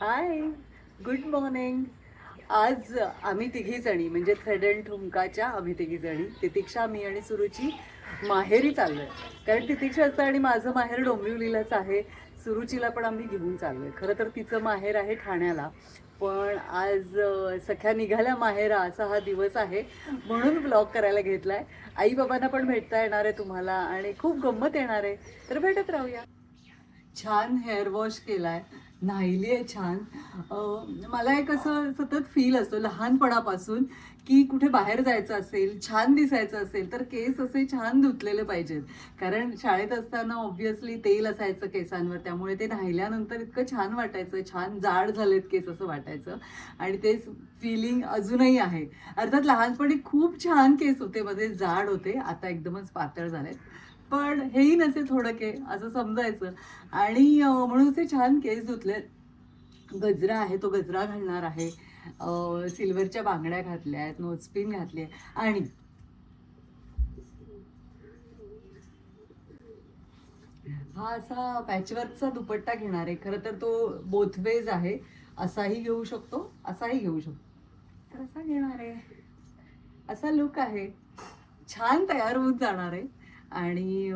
Hi good morning आज आम्ही तिघी जणी म्हणजे थ्रेड अँड ठुमकाच्या आम्ही तिघी जणी तितिक्षा मी आणि सुरुची माहेरी आहे कारण तितिक्षाचं आणि माझं माहेर डोंबिवलीलाच आहे. सुरुचीला पण आम्ही घेऊन चाललोय. खरं तर तिचं माहेर आहे ठाण्याला. पण आज सख्या निघाल्या माहेरा असा हा दिवस आहे. म्हणून ब्लॉग करायला घेतलाय. आई बाबांना पण भेटता येणार आहे तुम्हाला आणि खूप गंमत येणार आहे. तर भेटत राहूया. छान हेअर वॉश केलाय. न्हायली आहे छान. मला एक असं सतत फील असतो लहानपणापासून की कुठे बाहेर जायचं असेल छान दिसायचं असेल तर केस असे छान धुतलेले पाहिजेत. कारण शाळेत असताना ऑब्व्हियसली तेल असायचं केसांवर त्यामुळे ते न्हायल्यानंतर इतकं छान वाटायचं छान जाड झालेत केस असं वाटायचं. आणि तेच फिलिंग अजूनही आहे. अर्थात लहानपणी खूप छान केस होते मध्ये जाड होते. आता एकदमच पातळ झालेत. पण हेही नसे थोडं के असं समजायचं. आणि म्हणून ते छान केस धुतले. गजरा आहे तो गजरा घालणार आहे. सिल्वरच्या बांगड्या घातल्या आहेत नोजपिन घातली आहे. आणि हा असा पॅचवर्कचा दुपट्टा घेणार आहे. खरं तर तो बोथवेज आहे. असाही घेऊ शकतो असाही घेऊ शकतो. तर असा घेणार आहे. असा लुक आहे. छान तयार होऊन जाणार आहे. आणि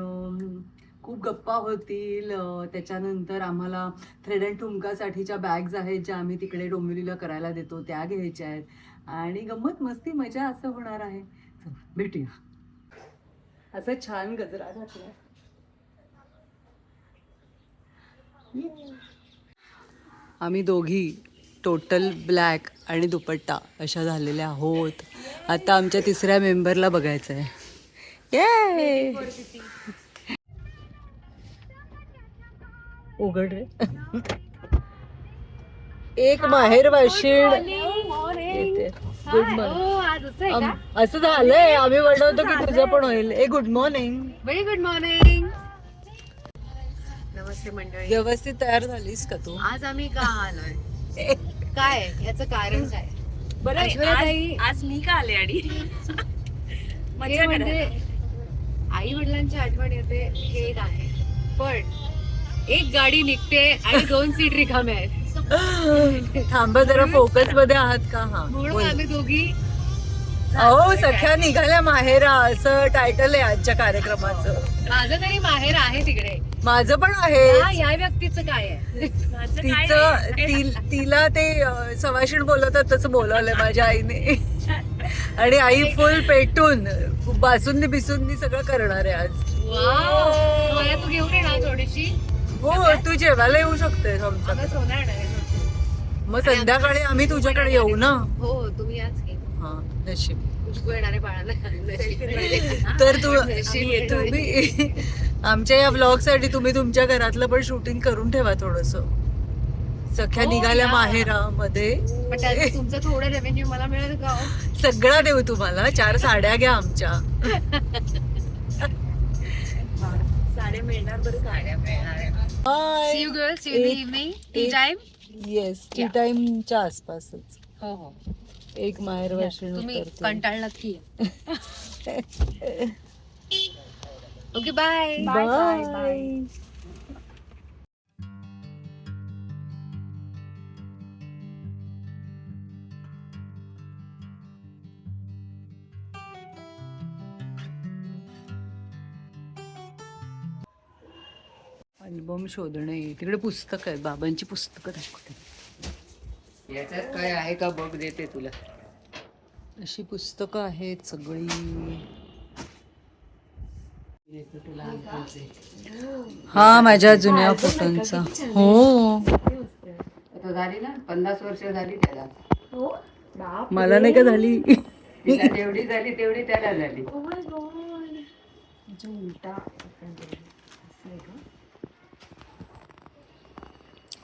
खूप गप्पा होतील. त्याच्यानंतर आम्हाला थ्रेड अँड ठुमकासाठीच्या बॅग्स आहेत ज्या आम्ही तिकडे डोंबिवलीला करायला देतो. त्या घ्यायच्या आहेत. आणि गंमत मस्ती मजा असं होणार आहे. भेटूया. असं छान गजरा घातला आम्ही दोघी टोटल ब्लॅक आणि दुपट्टा अशा झालेल्या आहोत. आता आमच्या तिसऱ्या मेंबरला बघायचं आहे ये उघड रे. एक माहेर वाशीड. गुड मॉर्निंग असं झालंय. आम्ही बनवतो की तुझं पण होईल. ए good morning very good morning नमस्ते मंडळी. व्यवस्थित तयार झालीस का तू? आज आम्ही का आलोय? काय? याचं कारण काय? बरं आज मी का आले आणि म्हणजे आई वडिलांची आठवण येते हे एक आहे. पण एक गाडी निघते आणि दोन सीट रिकाम्या आहेत. थांबा जरा फोकसमध्ये आहात का? हा म्हणून. आम्ही दोघी अहो सख्या निघाल्या माहेरा असं टायटल आहे आजच्या कार्यक्रमाचं. माझं तरी माहेर आहे तिकडे. माझं पण आहे. हा, या व्यक्तीचं काय आहे? तिचं ती- तिला ते अं, सवाशीण बोलवतात तसं बोलवलंय माझ्या आईने. आणि आई फुल पेटून. बासुंदी बिसुंदी सगळं करणार आहे आज. वाव. मला तू घेऊन येणार थोडीशी. हो तू जेवायला येऊ शकते आमच्या मला सोना येणार आहे. मग संध्याकाळी आम्ही तुझ्याकडे येऊ ना? हो तुम्ही आज की. हा नशीब. खुशबू येणारे बाळांना. तर तू नशीब. तुम्ही आमच्या या ब्लॉगसाठी तुम्ही तुमच्या घरातलं पण शूटिंग करून ठेवा थोडस. सख्या हो, निघाल्या. माहेरामध्ये. पण त्यात तुमचं थोडं रेव्हेन्यू मला मिळेल का हो? सगळा देऊ तुम्हाला. चार साड्या घ्या आमच्या. साड्या मिळणार बरं साड्या मिळणार See you girls, see you in the evening. Tea एक- time? येस टी टाइमच्या आसपासच. हो हो. एक माहेर वाशिण तुम्ही कंटाळलात की ओके बाय बाय अल्बम शोधणे. तिकडे पुस्तक आहेत. बाबांची पुस्तकं दाखवते. याच्यात काय आहे का? बघ देते तुला. अशी पुस्तकं आहेत सगळी. हा माझ्या जुन्या फोटोंचा. हो. झाली ना? पन्नास वर्ष झाली त्याला. मला नाही का झाली? जेवढी झाली तेवढी त्याला झाली.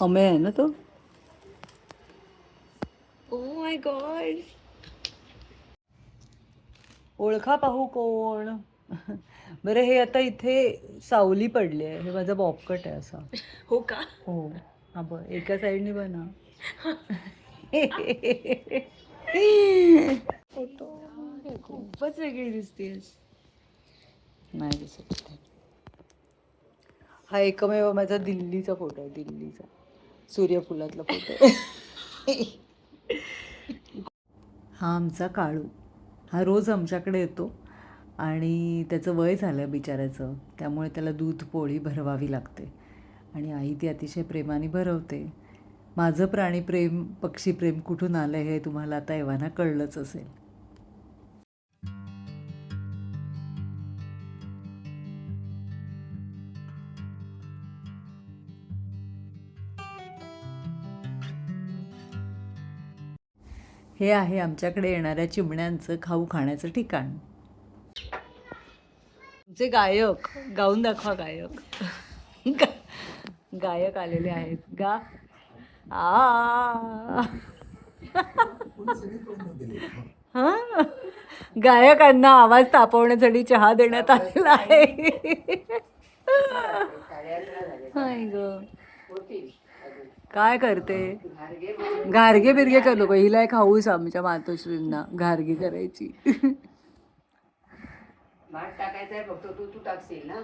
अमे आहे ना तो ओ माय गॉड ओळखा पाहू कोण? बरं हे आता इथे सावली पडली आहे. हे माझा बॉबकट आहे असा. हो का? हो. हा ब एका साईडने बना खूपच वेगळी दिसतेस. नाही दिसत. हा एकमेव माझा दिल्लीचा फोटो आहे दिल्लीचा. सूर्यफुलातला फोटो हा आमचा काळू. हा रोज आमच्याकडे येतो आणि त्याचं वय झालं बिचाऱ्याचं. त्यामुळे त्याला दूध पोळी भरवावी लागते. आणि आई ती अतिशय प्रेमाने भरवते. माझं प्राणीप्रेम पक्षीप्रेम कुठून आलं हे तुम्हाला आता एव्हाना कळलंच असेल. हे आहे आमच्याकडे येणाऱ्या चिमण्यांचं खाऊ खाण्याचं ठिकाण. आमचे गायक गाऊन दाखवा गायक. गायक आलेले आहेत. गा आ. हा? गायकांना आवाज तापवण्यासाठी चहा देण्यात आलेला आहे. हाय ग. काय करते? घारगे बिरगे कर नको. हिला एक खाऊस आमच्या मातोश्रींना. घारगी करायची. भात टाकायचं आहे फक्त. तू तू टाकशील ना?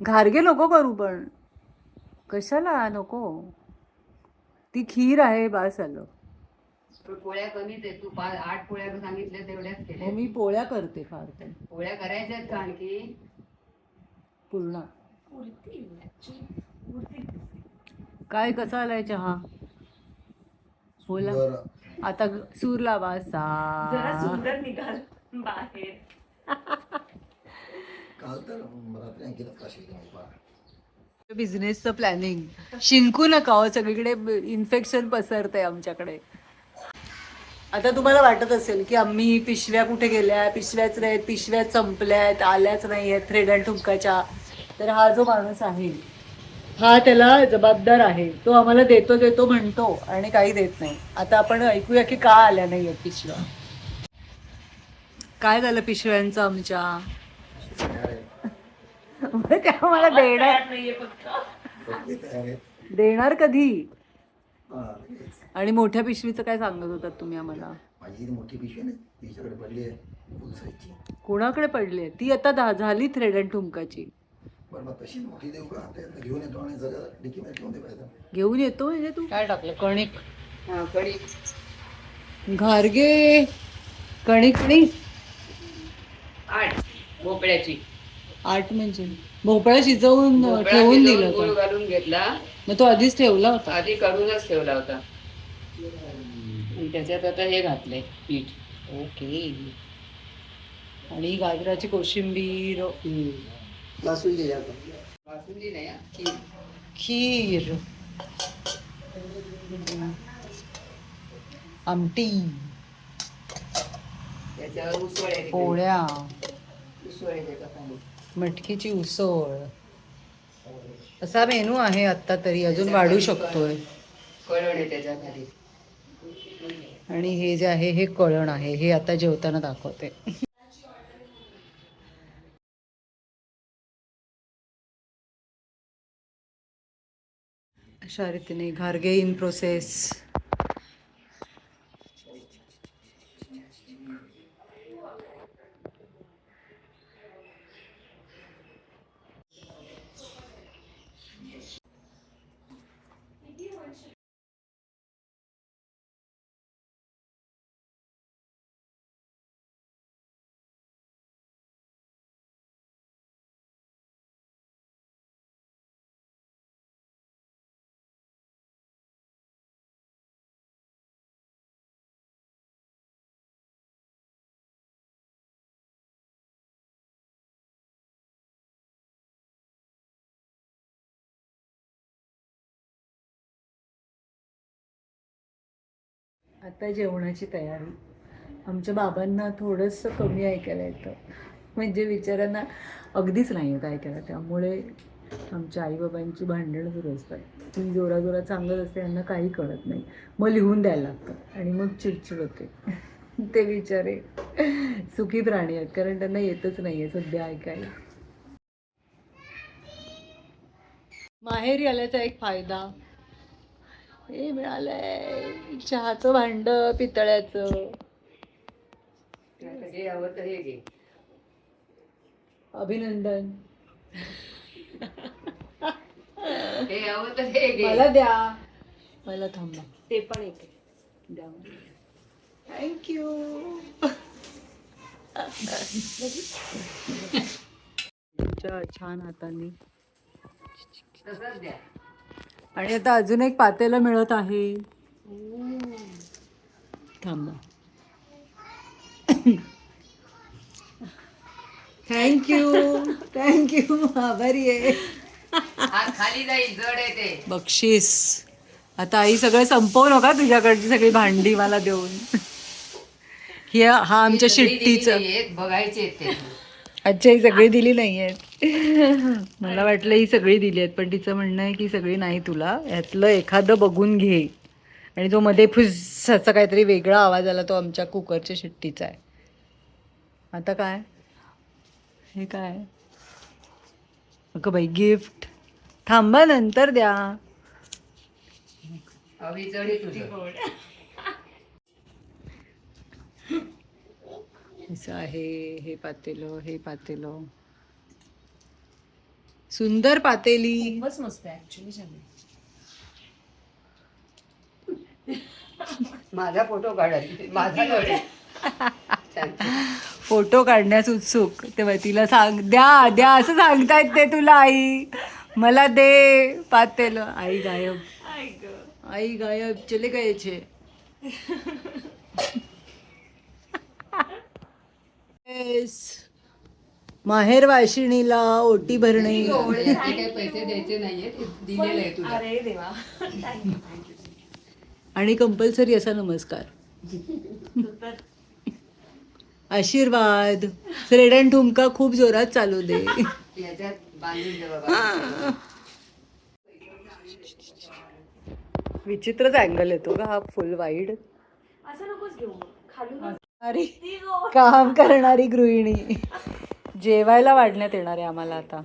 घारगे नको करू पण. कशाला? नको. ती खीर आहे बास आलं. पण पोळ्या कमीच आहे. तू पाच आठ पोळ्या सांगितल्या तेवढ्याच हो केल्या मी पोळ्या करते फार तर. पोळ्या करायच्या आहेत का आणखी? पूर्ण. काय कसा आलाय चहा? बोला. आता सूर लावा जरा सा सुंदर निघाल बाहेर. काल तर रात्री अंकित काशी गेली बाहेर. बिझनेसचं प्लॅनिंग शिंकू नका हो सगळीकडे इन्फेक्शन पसरतंय आमच्याकडे. आता तुम्हाला वाटत असेल की आम्ही पिशव्या कुठे गेल्या? पिशव्याच नाहीत पिशव्या संपल्यात आल्याच नाही आहेत थ्रेड अँड ठुमकाच्या. तर हा जो माणूस आहे हा त्याला जबाबदार आहे. तो आम्हाला देतो देतो म्हणतो आणि काही देत नाही. आता आपण ऐकूया की का आल्या नाही आहेत पिशव्या. काय झालं पिशव्यांचं आमच्या? त्या आम्हाला देणार. देणार कधी. आणि मोठ्या पिशवीचं काय सांगत होतात तुम्ही आम्हाला? माझी मोठी पिशवी आहे ना तिच्याकडे पडली आहे फुलसाईची. कोणाकडे पडली आहे? ती आता झाली थ्रेड अँड ठुमकाची. मग मोठी देऊ का? घेऊन येतो आणि सगळं डिकीमध्ये ठेवून दे पाहिजे घेऊन येतो म्हणजे तू? काय टाकलं? कणिक. हा कढी घारगे. कणिक कणिक आठ. भोपळ्याची. आठ म्हणजे? भोपळा शिजवून भोपळा ठेवून भिजवून दिलं गूळ होतं घालून घेतला. मग तो आधीच ठेवला होता. आधी काढूनच ठेवला होता. आणि त्याच्यात आता हे घातलंय पीठ. ओके. आणि गाजराची कोशिंबीर. बासुंदी बासुंदी नाही हा, खीर. खीर. आमटी. त्याच्यावर उसळ आहे पोळ्या. उसळ आहे त्याच्याखाली मटकीची उसळ. असा मेनू आहे आता तरी अजून वाढू शकतोय. कळण आहे त्याच्याखाली आणि हे जे आहे हे कळण आहे. हे आता जेवताना दाखवते. अशा रीतीने घारगे इन प्रोसेस आता जेवणाची तयारी. आमच्या बाबांना थोडंसं कमी ऐकायला येतं. म्हणजे विचारांना अगदीच नाही येत ऐकायला. त्यामुळे आमच्या आईबाबांची भांडणं सुरू असतात. ती जोराजोरात सांगत असते यांना काही कळत नाही. मग लिहून द्यायला लागतं. आणि मग चिडचिड होते. ते बिचारे सुखी प्राणी आहेत. कारण त्यांना येतच नाही आहे सध्या ऐकायला. माहेरी आल्याचा एक फायदा. हे मिळालंय. चहाचं भांड पितळ्याचं. अभिनंदन. हे हे मला द्या. मला थांबा. ते पण एक द्या. थँक्यू छान हाताने तसंच द्या. आणि आता अजून एक पातेलं मिळत आहे. थांबा. थँक्यू थँक्यू आभारी आहे. खाली जाईल जड आहे ते. बक्षीस. आता आई सगळं संपवू नका तुझ्याकडची सगळी भांडी मला देऊन. ही हा आमच्या शिट्टीचं. बघायचे अच्छा ही सगळी दिली नाही आहेत मला वाटलं ही सगळी दिली आहेत पण तिचं म्हणणं आहे की सगळी नाही तुला. यातलं एखादं बघून घे. आणि जो मध्ये फुस असा काहीतरी वेगळा आवाज आला तो आमच्या कुकरच्या शिट्टीचा आहे. आता काय? हे काय? अगं बाई गिफ्ट. थांबा नंतर द्या. तुझं. असं आहे हे पातेलं हे पातेलं. सुंदर पातेली. खूपच मस्त आहे ऍक्च्युली छान माझा फोटो काढाल माझा फोटो काढण्यास उत्सुक. तेव्हा तिला सांग द्या द्या असं सांगतायत ते तुला आई. मला दे पातेलं. आई गायब. आई गायब. चले गयचे माहेर वाशिणीला ओटी भरणे. पैसे द्यायचे नाहीये ते दिलेलं आहे तुला. अरे देवा. आणि कंपल्सरी असा नमस्कार. आशीर्वाद. अँड ठुमका खूप जोरात चालू दे. याच्यात बांधून दे बाबा. विचित्रच अँगल येतो का हा फुल वाईड असं नकोच घेऊ. खालून अरे काम करणारी गृहिणी. जेवायला वाढण्यात येणार आहे आम्हाला आता.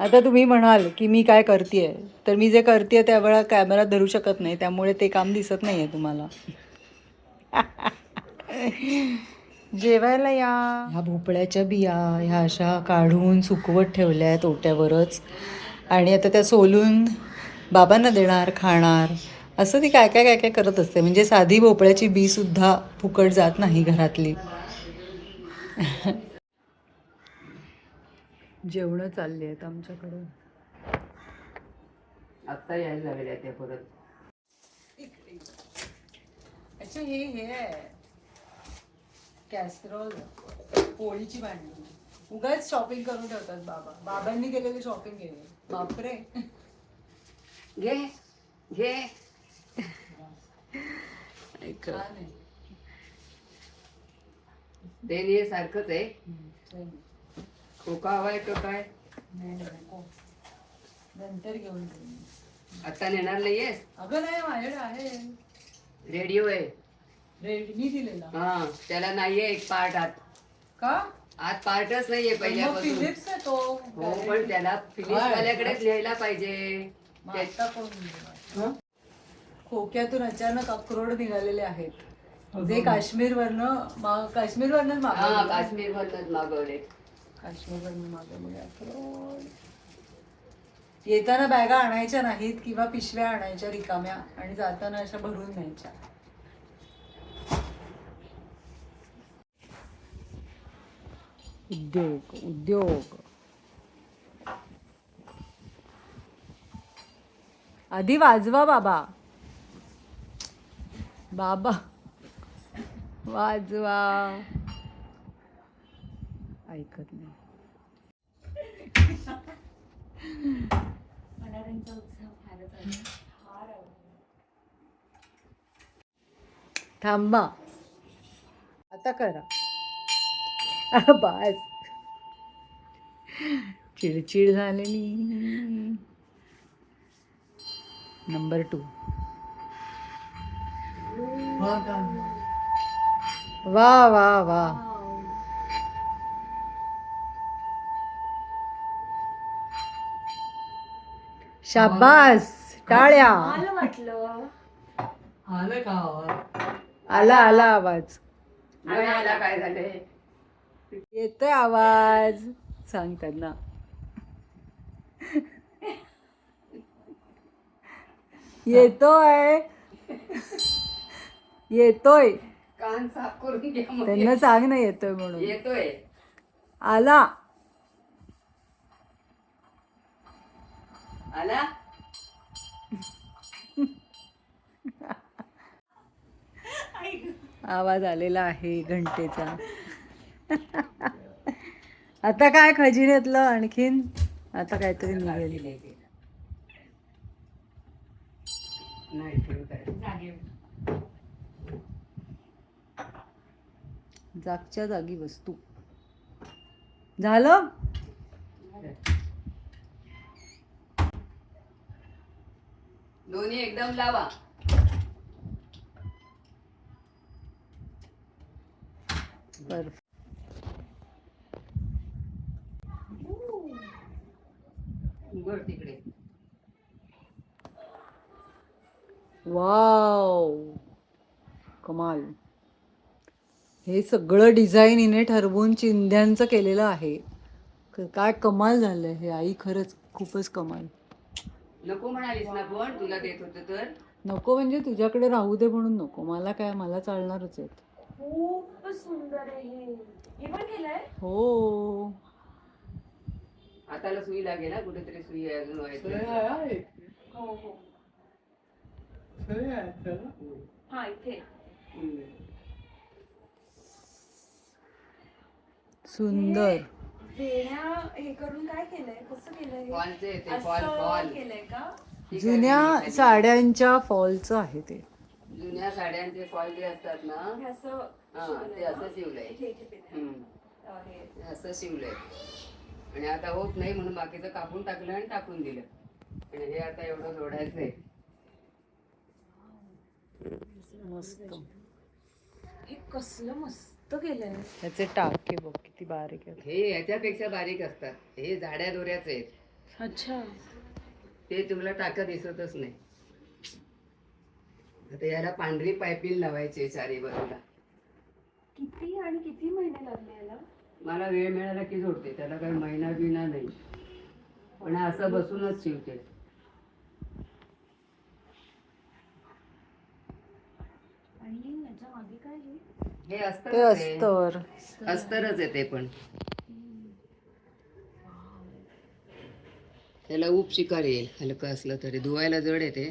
आता तुम्ही म्हणाल की मी काय करतेय. तर मी जे करते त्यावेळा कॅमेरा धरू शकत नाही. त्यामुळे ते काम दिसत नाही आहे तुम्हाला. जेवायला या. ह्या भोपळ्याच्या बिया ह्या अशा काढून सुकवत ठेवल्या आहेत ओट्यावरच. आणि आता त्या सोलून बाबांना देणार खाणार. असं ती काय काय काय काय करत असते? म्हणजे साधी भोपळ्याची बी सुद्धा फुकट जात नाही घरातली. जेवणं चालली आहेत आमच्याकडे आत्ता यायला लागल्या त्या परत. अच्छा हे हे आहे. कॅस्ट्रॉल पोळीची भांडी. उगाच शॉपिंग करून ठेवतात बाबा. बाबांनी केलेली शॉपिंग आहे बापरे. घे घे. आहे. देन हे सारखंच आहे. खोका हवाय का काय? नाही, नाही, नको. नंतर घेऊन. आता नेणार नाहीयेस? अगं नाही माझ्याकडे आहे. रेडिओ आहे. रेडमी दिलेला. हा त्याला नाहीये एक पार्ट आत. का? आत पार्टच नाहीये मग पहिल्यापासून. फिलिप्स आहे तो. हो पण त्याला फिलिप्स वाल्याकडेच लिहायला पाहिजे. मग त्या- आता कोण दिलेला? हं? खोक्यातून अचानक अक्रोड निघालेले आहेत. जे काश्मीर वरनं काश्मीर वरनच हा मागवले. काश्मीर मधनच मागवले. काश्मीर वरनं मागवले अक्रोड. येताना बॅगा आणायच्या नाहीत किंवा पिशव्या आणायच्या रिकाम्या आणि जाताना अशा भरून न्यायच्या. उद्योग उद्योग. आधी वाजवा बाबा. बाबा. वाजवा. ऐकत नाही. थांबा. आता करा. बस चिडचिड झालेली. नंबर टू वा वा वा. शाबास टाळ्या. मला वाटलं आला आला आवाज. आला काय झालंय येतोय आवाज. सांग त्यांना. येतोय. येतोय. कान साफ करून घ्या मग. त्यांना सांग ना येतोय म्हणून. येतोय. आला. आला? आवाज आलेला आहे घंटेचा. आता काय खजिन्यातलं आणखीन? आता काहीतरी निघेल. नाही. जागच्या जागी वस्तू. झालं? दोन्ही एकदम लावा. बरं. उघड तिकडे. वाव. कमाल. हे सगळं डिझाईन हिने ठरवून चिंध्यांचं केलेलं आहे. काय कमाल झालंय हे आई खरंच खूपच कमाल. नको म्हणालीस ना पण तुला देत होत तर. नको म्हणजे तुझ्याकडे राहू दे म्हणून नको. मला काय मला चालणारच आहेत. खूप सुंदर आहे हे. पण केलंय हाताला सुई लागेल ना कुठेतरी सुई आहे अजून व्हायचं हो हो. हा इथे. सुंदर. वेण्या हे करून काय केलंय? कसं केलंय? फॉलचे येते फॉल असं फॉल. केलंय का? ठीक आहे, जुन्या. साड्यांच्या फॉलचं आहे ते. जुन्या साड्यांचे फॉल जे असतात ना असं शिवलंय ते ना? असं शिवलंय. असं शिवलंय. आणि आता होत नाही म्हणून बाकीचं कापून टाकलं आणि टाकून दिलं. आणि हे आता एवढं जोडायचंय मस्त हे कसलं मस्त. केलंय त्याचे टाके बघ किती बारीक आहेत. हे याच्यापेक्षा बारीक असतात. हे झाड्या दोऱ्याचे आहेत. अच्छा. ते तुम्हाला टाका दिसतच नाही. आता याला पांढरी पायपिंग लावायची चारी बाजूला किती आणि किती महिने लागले याला? मला वेळ मिळाला की जोडते. त्याला काही महिना बिना नाही. पण असं बसूनच शिवते. आणि याच्या मागे काय आहे? हे ते अस्तर अस्तर. अस्तरच आहे ते पण. त्याला उप शिकार येईल हलकं असलं तरी. धुवायला जड येते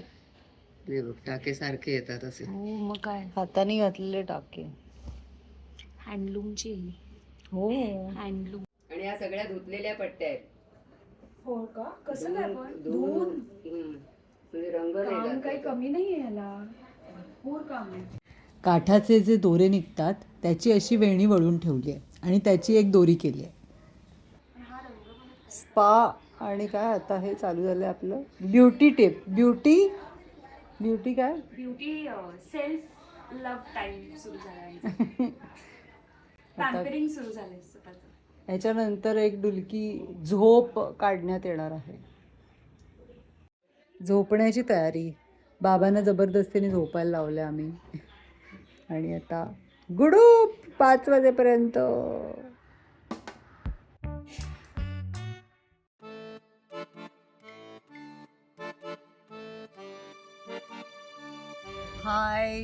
हे बघ टाके सारखे येतात असे. हो मग काय? हाताने घातलेले टाके. हँडलूमची. हो. हँडलूम. आणि या सगळ्या धुतलेल्या पट्ट्या आहेत. हो का? कसं काय पण? धुवून. म्हणजे रंग नाही काही. कमी नाहीये याला. भरपूर काम आहे. काठाचे जे दोरे निघतात त्याची अशी वेणी वळून ठेवली आहे आणि त्याची एक दोरी केली आहे स्पा आणि काय आता हे चालू झालं आपलं? Beauty tip. ब्युटी? ब्युटी काय? ब्युटी सेल्फ लव्ह टाइम सुरू झाला पॅम्परिंग सुरू स्वतःचं. याच्यानंतर एक डुलकी झोप काढण्यात येणार आहे. झोपण्याची तयारी. बाबांना जबरदस्तीने झोपायला लावलं आम्ही. आणि आता गुडूप पाच वाजेपर्यंत. हाय.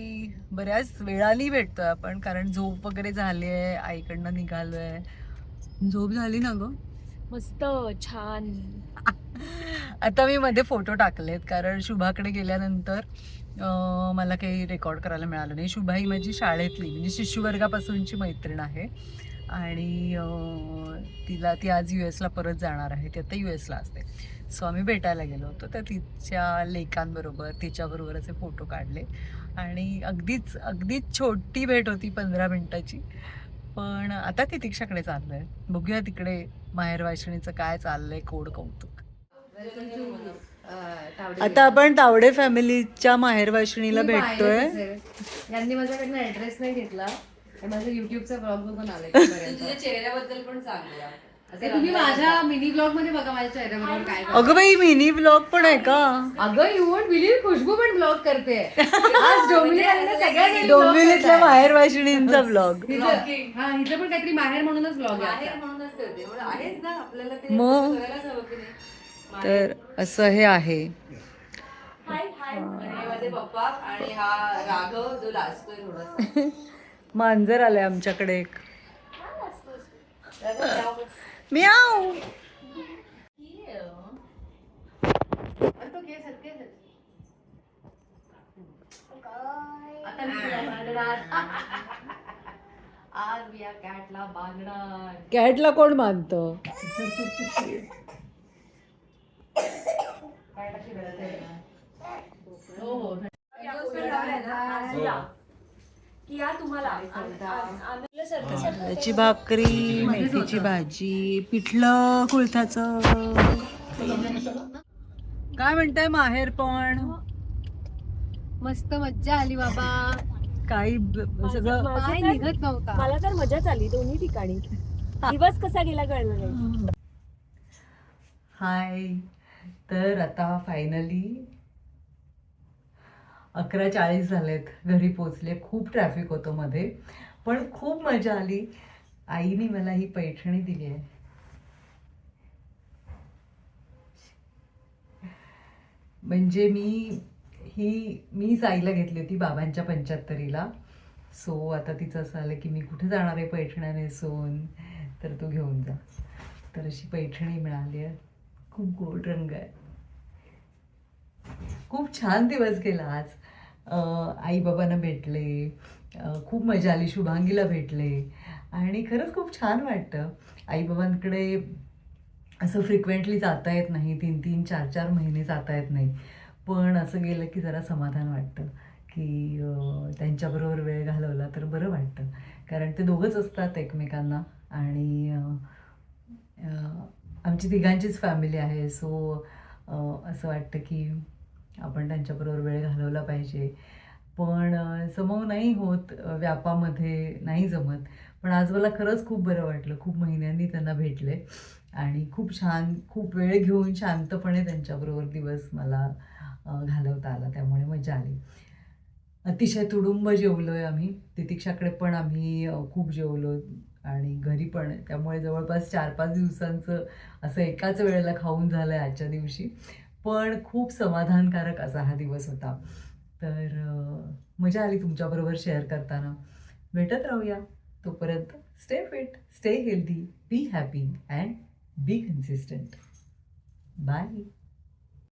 बऱ्याच वेळाने भेटतोय आपण कारण झोप वगैरे झाली आहे आईकडनं निघालोय. झोप झाली ना ग? मस्त छान. आता मी मध्ये फोटो टाकलेत कारण शुभाकडे गेल्यानंतर मला काही रेकॉर्ड करायला मिळालं नाही. शुभा ही माझी शाळेतली म्हणजे शिशुवर्गापासूनची मैत्रीण आहे. आणि तिला ती आज यू एसला परत जाणार आहे. ती आता यू एसला असते. सो आम्ही भेटायला गेलो होतो. तर तिच्या लेकांबरोबर तिच्याबरोबर असे फोटो काढले. आणि अगदीच अगदीच छोटी भेट होती पंधरा मिनटाची. पण आता ती तीक्षकडे चाललं आहे बघूया तिकडे माहेर वाशिणीचं काय आहे कोड कौतुक. आता आपण तावडे फॅमिलीच्या माहेर वाशिणीला भेटतोय यांनी माझ्याकडनं ऍड्रेस नाही घेतला हे माझ्या युट्यूबचा ब्लॉग बघून आलाय. तुझ्या चेहऱ्याबद्दल पण सांगूया ते तुम्ही माझ्या मिनी ब्लॉगमध्ये बघा माझ्या चेहऱ्याबरोबर काय अगं बाई मिनी ब्लॉग पण आहे का? अगं यू वोंट बिलीव्ह खुशबू पण ब्लॉग करते. आज डोंबिवली डोंबिवलीतल्या. माहेर वाशिणींचा ब्लॉग हा हिचं पण काहीतरी माहेर म्हणूनच ब्लॉग आहे म्हणूनच करते. म्हणून आहेच ना आपल्याला ते मग? करायलाच हवं की नाही? तर असं हे आहे. हा मांजर आलंय आमच्याकडे एक. मी बांधणार कॅटला कोण मानतं कॅटची गरज आहे ना. हो हो की या तुम्हाला आणल्यासारखं तांदळाची भाकरी मेथीची भाजी पिठलं कुळथाचं काय म्हणताय माहेर पण? मस्त मज्जा आली बाबा. काही सगळं पाय निघत नव्हता. मला तर मजाच आली दोन्ही ठिकाणी. दिवस कसा गेला कळलं नाही. हाय. तर आता फायनली अकरा चाळीस झालेत. घरी पोचले खूप ट्रॅफिक होतं मध्ये. पण खूप मजा आली. आईने मला ही पैठणी दिली आहे. म्हणजे मी ही मीच आईला घेतली होती बाबांच्या पंच्याहत्तरीला. सो आता तिचं असं आलं की मी कुठे जाणार आहे पैठण्या नेसून तर तू घेऊन जा. तर अशी पैठणी मिळाली आहे. खूप गोड रंग आहे. खूप छान दिवस गेला आज. आई बाबांना भेटले खूप मजा आली शुभांगीला भेटले आणि खरंच खूप छान वाटतं. आईबाबांकडे असं फ्रिक्वेंटली जाता येत नाही तीन तीन चार चार महिने जाता येत नाही. पण असं गेलं की जरा समाधान वाटतं की त्यांच्याबरोबर वेळ घालवला तर बरं वाटतं. कारण ते दोघंच असतात एकमेकांना आणि आमची तिघांचीच फॅमिली आहे. सो असं वाटतं की आपण त्यांच्याबरोबर वेळ घालवला पाहिजे. पण अं, समोर नाही होत व्यापामध्ये नाही जमत. पण आज मला खरंच खूप बरं वाटलं. खूप महिन्यांनी त्यांना भेटले. आणि खूप छान खूप वेळ घेऊन शांतपणे त्यांच्याबरोबर दिवस मला घालवता आला. त्यामुळे मजा आली. अतिशय तुडुंब जेवलो आहे आम्ही. तितिक्षाकडे पण आम्ही खूप जेवलो. आणि घरी पण त्यामुळे जवळपास चार पाच दिवसांचं असं एकाच वेळेला खाऊन झालं आहे आजच्या दिवशी. पण खूप समाधानकारक असा हा दिवस होता. तर मजा आली तुमच्याबरोबर शेअर करताना. भेटत राहूया तोपर्यंत. Stay fit stay healthy be happy and be consistent bye